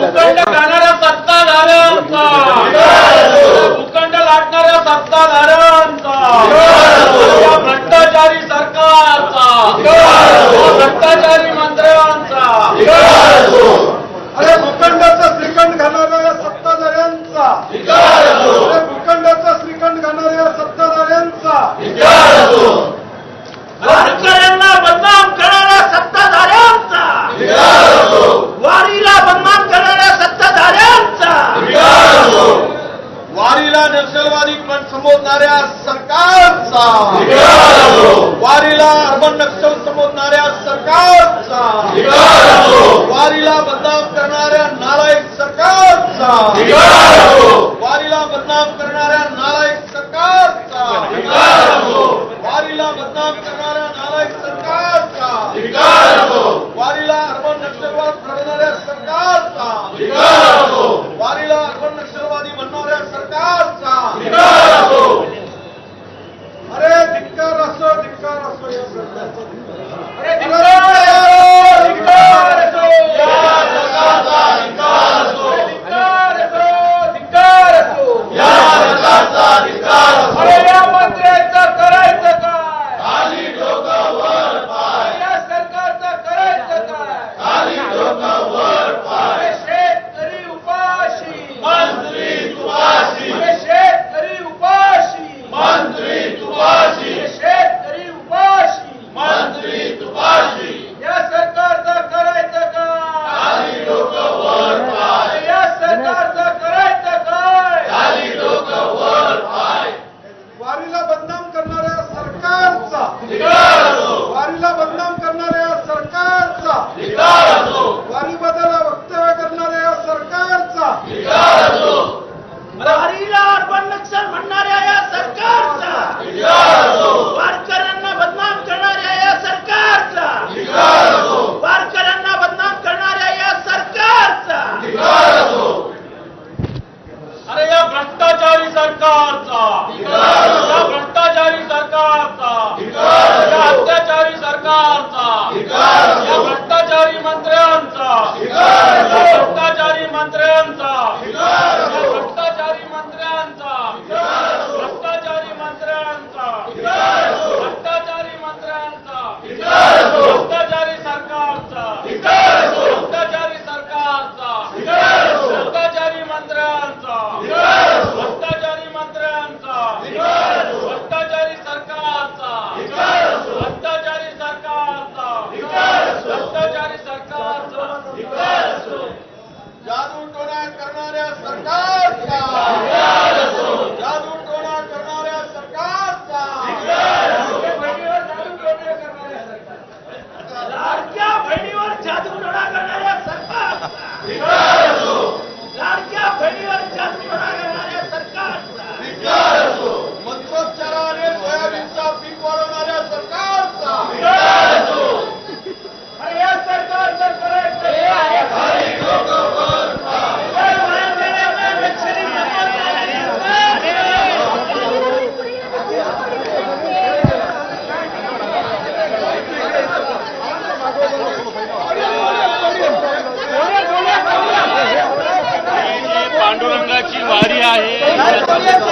भूखंड खाणाऱ्या सत्ताधाऱ्यांचा. भूखंड लाटणाऱ्या सत्ताधाऱ्यांचा वारीला नक्षलवादी पण संबोधणाऱ्या सरकारचा. वारीला अर्बन नक्षल संबोधणाऱ्या सरकारचा. वारीला बदनाम करणाऱ्या नालायक सरकारचा. वारीला बदनाम करणाऱ्या ¡Vamos! वारी आहे.